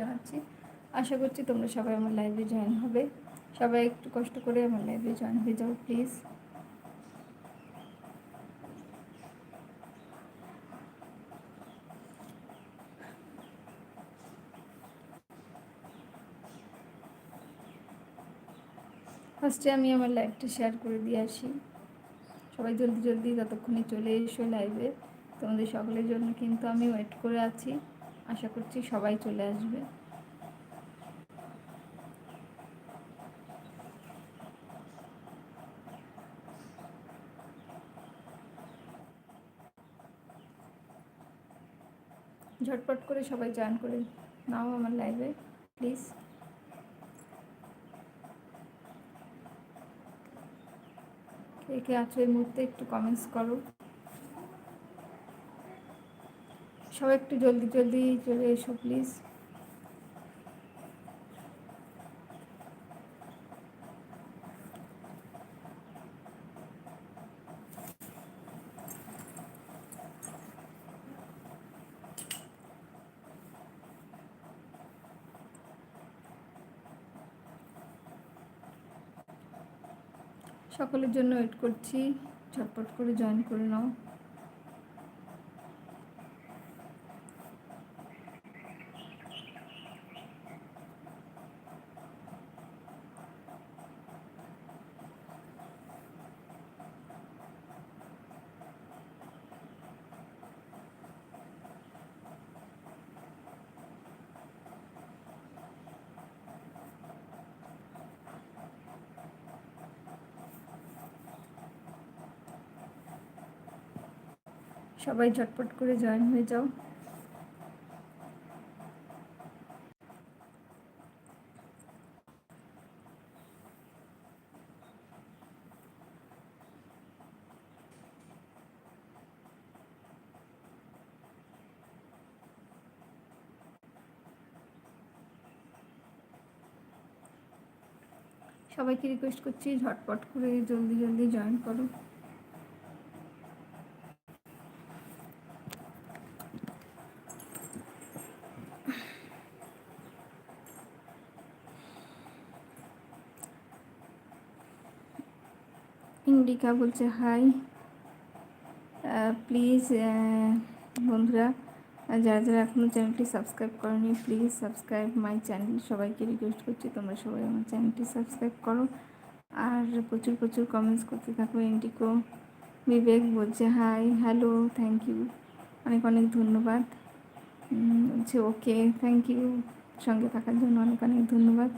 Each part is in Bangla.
জানাচ্ছি আশা করছি তোমরা সবাই আমার লাইভে জয়েন হবে। সবাই একটু কষ্ট করে আমার লাইভে জয়েন হয়ে যাও প্লিজ ফার্স্টে আমি আমার লাইভটা শেয়ার করে দিয়ে আসি। সবাই জলদি জলদি ততক্ষণে চলে এসো লাইভে তোমাদের সকলের জন্য কিন্তু আমি ওয়েট করে আছি। আশা করছি সবাই চলে আসবে। ঝটপট করে সবাই জয়েন করে নাও আমার লাইভে প্লিজ কে কে আছো এই মুহূর্তে একটু কমেন্টস করো। সবাই একটু জলদি জলদি চলে এসো প্লিজ সকলের জন্য ওয়েট করছি। ঝটপট করে জয়েন করে নাও। সবাই ঝটপট করে জয়েন হয়ে যাও। সবাইকে রিকোয়েস্ট করছি ঝটপট করে জলদি জলদি জয়েন করো। ইন্ডিকা বলছে, হাই প্লিজ বন্ধুরা যারা যারা এখনও চ্যানেলটি সাবস্ক্রাইব করেনি প্লিজ সাবস্ক্রাইব মাই চ্যানেল সবাইকে রিকোয়েস্ট করছি, তোমরা সবাই আমার চ্যানেলটি সাবস্ক্রাইব করো। আর প্রচুর প্রচুর কমেন্টস করতে থাকো। ইন্ডিকো বিবেক বলছে, হাই হ্যালো থ্যাংক ইউ অনেক অনেক ধন্যবাদ। বলছে ওকে থ্যাংক ইউ সঙ্গে থাকার জন্য অনেক অনেক ধন্যবাদ।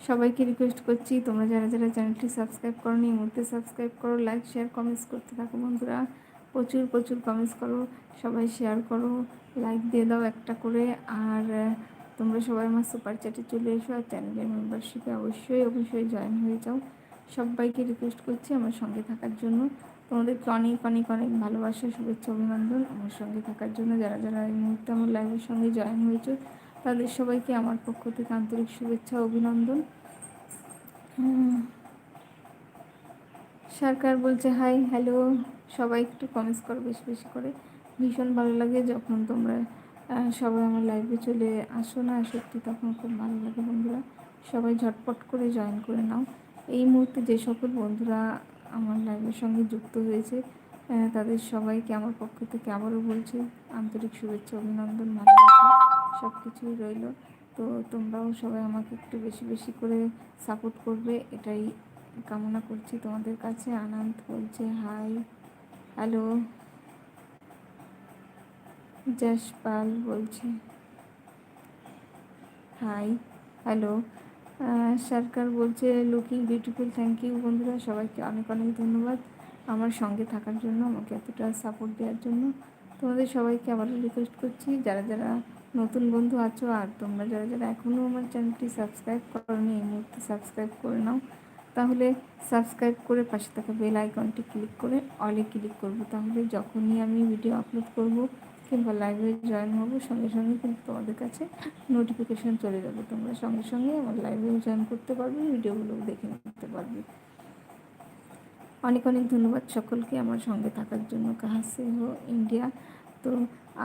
সবাইকে রিকোয়েস্ট করছি, তোমরা যারা যারা চ্যানেলটি সাবস্ক্রাইব করো এই মুহূর্তে সাবস্ক্রাইব করো লাইক শেয়ার কমেন্টস করতে থাকো বন্ধুরা। প্রচুর প্রচুর কমেন্টস করো, সবাই শেয়ার করো লাইক দিয়ে দাও একটা করে। আর তোমরা সবাই আমার সুপার চ্যাটে চলে এসো আর চ্যানেলের মেম্বারশিপে অবশ্যই অবশ্যই জয়েন হয়ে যাও। সবাইকে রিকোয়েস্ট করছি আমার সঙ্গে থাকার জন্য। তোমাদেরকে অনেক অনেক অনেক ভালোবাসা, শুভেচ্ছা, অভিনন্দন আমার সঙ্গে থাকার জন্য। যারা যারা এই মুহূর্তে আমার লাইভের সঙ্গে জয়েন হয়েছে তাদের সবাইকে আমার পক্ষ থেকে আন্তরিক শুভেচ্ছা অভিনন্দন। সরকার বলছে, হাই, হ্যালো। সবাই একটু কমেন্টস করো বেশি বেশি করে। ভীষণ ভালো লাগে যখন তোমরা সবাই আমার লাইভে চলে আসো না। সত্যি তখন খুব ভালো লাগে বন্ধুরা। সবাই ঝটপট করে জয়েন করে নাও। এই মুহূর্তে যে সকল বন্ধুরা আমার লাইভের সঙ্গে যুক্ত হয়েছে তাদের সবাইকে আমার পক্ষ থেকে আবারও বলছি, আন্তরিক শুভেচ্ছা, অভিনন্দন, ভালোবাসা। সব কিছুই রইল। তো তোমরাও সবাই আমাকে একটু বেশি বেশি করে সাপোর্ট করবে। এটাই কামনা করছি তোমাদের কাছে। আনন্দ বলছে হাই হ্যালো যশপাল বলছে হাই হ্যালো সরকার বলছে লুকিং বিউটিফুল থ্যাংক ইউ বন্ধুরা, সবাইকে অনেক অনেক ধন্যবাদ আমার সঙ্গে থাকার জন্য, আমাকে এতটা সাপোর্ট দেওয়ার জন্য। তোমাদের সবাইকে আবারও রিকোয়েস্ট করছি, যারা যারা নতুন বন্ধু আছো আর তোমরা যারা যারা এখনও আমার চ্যানেলটি সাবস্ক্রাইব করোনি, এই মুহূর্তে সাবস্ক্রাইব করে নাও। তাহলে সাবস্ক্রাইব করে পাশে থাকা বেল আইকনটি ক্লিক করে অলে ক্লিক করব। তাহলে যখনই আমি ভিডিও আপলোড করব কিংবা লাইভে জয়েন হব, সঙ্গে সঙ্গে কিন্তু তোমাদের কাছে নোটিফিকেশান চলে যাবে। তোমরা সঙ্গে সঙ্গে আমার লাইভে জয়েন করতে পারবে ভিডিওগুলো দেখে নিতে পারবে। অনেক অনেক ধন্যবাদ সকলকে আমার সঙ্গে থাকার জন্য। কাহাসে হো ইন্ডিয়া। তো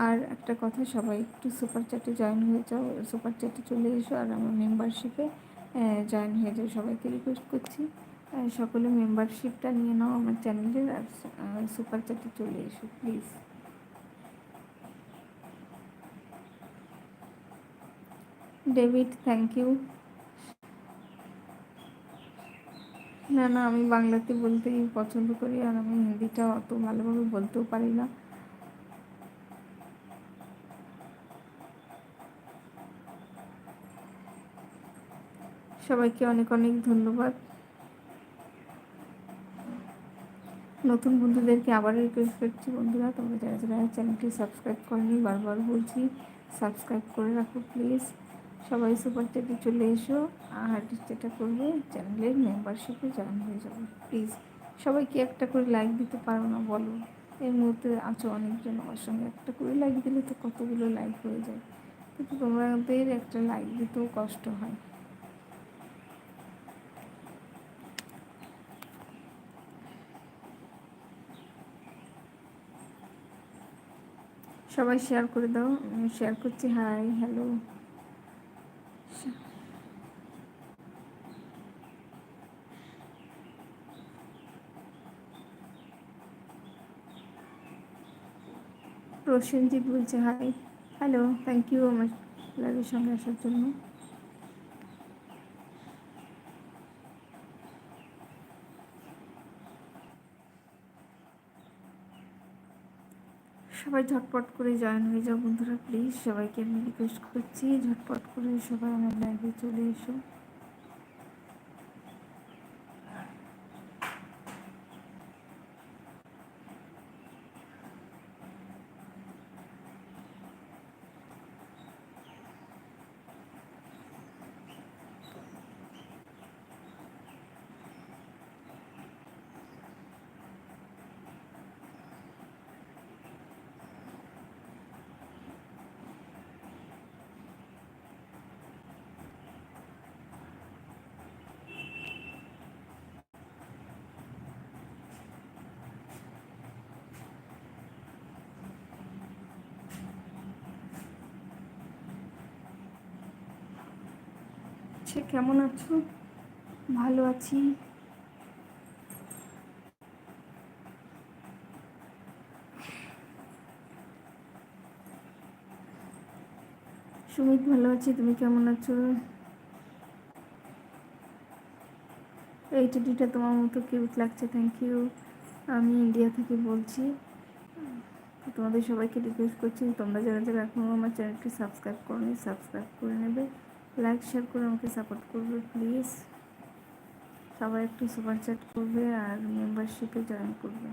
আর একটা কথা, সবাই একটু সুপার চ্যাটে জয়েন হয়ে যাও সুপার চ্যাটে চলে এসো আর আমার মেম্বারশিপে জয়েন হয়ে যাও। সবাইকে রিকোয়েস্ট করছি সকলে মেম্বারশিপটা নিয়ে নাও আমার চ্যানেলের আর সুপার চ্যাটে চলে এসো প্লিজ ডেভিড থ্যাংক ইউ না না, আমি বাংলাতে বলতেই পছন্দ করি আর আমি হিন্দিটা অত ভালোভাবে বলতেও পারি না। সবাইকে অনেক অনেক ধন্যবাদ। নতুন বন্ধুদেরকে আবার রিকোয়েস্ট করছি বন্ধুরা, তোমরা যারা যারা চ্যানেলটি সাবস্ক্রাইব করনি, বারবার বলছি সাবস্ক্রাইব করে রাখো প্লিজ সবাই সুপার চ্যাটে চলে এসো, আর যেটা করবে চ্যানেলের মেম্বারশিপে জয়েন হয়ে যাবে প্লিজ সবাইকে একটা করে লাইক দিতে পারো না, বলো। এই মুহূর্তে আছো অনেকজন, আমার সঙ্গে একটা করে লাইক দিলে তো কতগুলো লাইক হয়ে যায়। কিন্তু তোমাদের একটা লাইক দিতেও কষ্ট হয়। সবাই শেয়ার করে দাও। আমি শেয়ার করছি হাই হ্যালো প্রসেনজিৎ বলছে হাই হ্যালো থ্যাংক ইউ আমার লাইভের সঙ্গে আসার জন্য। সবাই ঝটপট করে জয়েন হয়ে যাও বন্ধুরা প্লিজ সবাইকে আমি রিকোয়েস্ট করছি, ঝটপট করে সবাই আমার লাইভে চলে এসো। সে কেমন আছো? ভালো আছি। সুমিত, ভালো আছি, তুমি কেমন আছো? এই টেডিটা তোমার মতো কিউট লাগছে থ্যাংক ইউ আমি ইন্ডিয়া থেকে বলছি। তোমাদের সবাইকে রিকোয়েস্ট করছি, তোমরা যারা যারা এখনও আমার চ্যানেলটি সাবস্ক্রাইব করোনি সাবস্ক্রাইব করে নেবে। লাইক শেয়ার করে আমাকে সাপোর্ট করবে প্লিজ সবাই একটু সুপার চ্যাট করবে আর মেম্বারশিপে জয়েন করবে।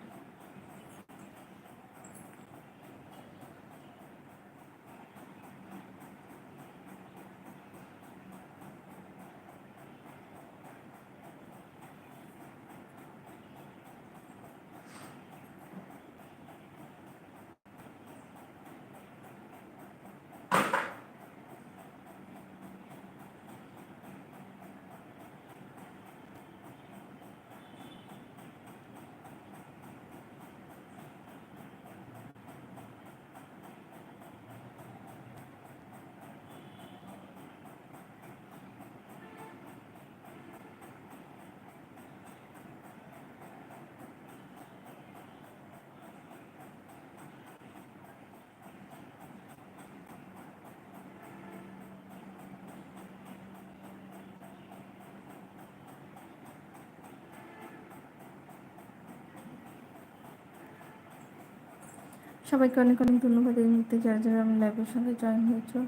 সবাইকে অনেক অনেক ধন্যবাদ এই মুহূর্তে যারা যারা আমি লাইভের সঙ্গে জয়েন হয়েছো।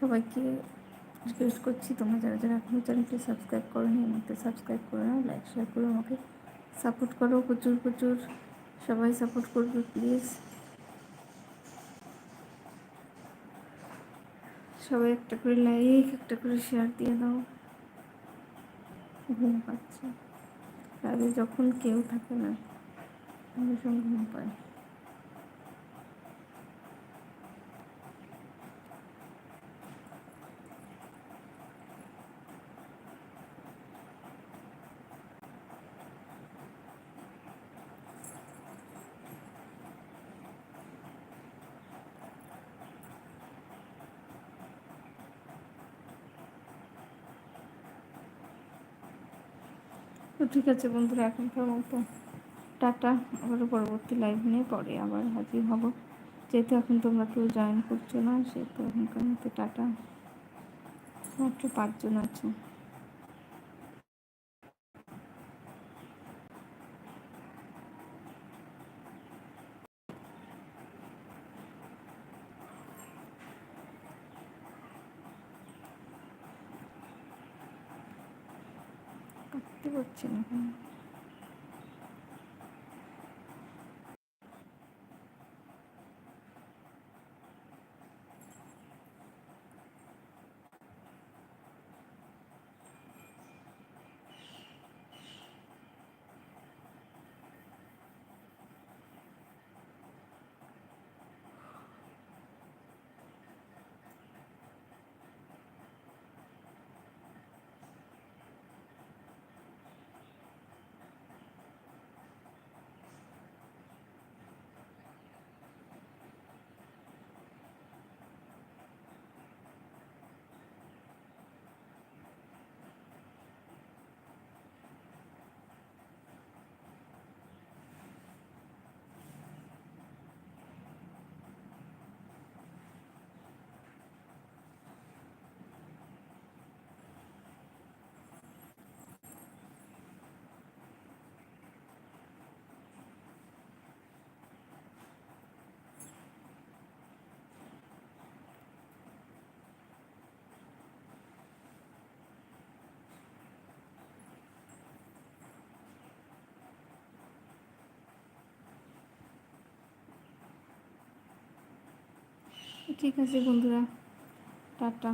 সবাইকে রিকোয়েস্ট করছি, তোমরা যারা যারা এখনও চ্যানেলটি সাবস্ক্রাইব করো এই মুহূর্তে সাবস্ক্রাইব করে নাও লাইক শেয়ার করে আমাকে সাপোর্ট করো, প্রচুর প্রচুর। সবাই সাপোর্ট করবে প্লিজ সবাই একটা করে লাইক একটা করে শেয়ার দিয়ে দাও। ঘুম পাচ্ছে। তাহলে যখন কেউ থাকে না ভীষণ ঘুম পায় তো ঠিক আছে বন্ধুরা এখনকার মতো টাটা। আবারও পরবর্তী লাইভ নিয়ে পরে আবার হাজির হব। যেহেতু এখন তোমরা কেউ জয়েন করছ না, সেহেতু এখনকার মতো টাটা। মাত্র পাঁচজন আছে। 行嗯。ঠিক আছে বন্ধুরা টাটা।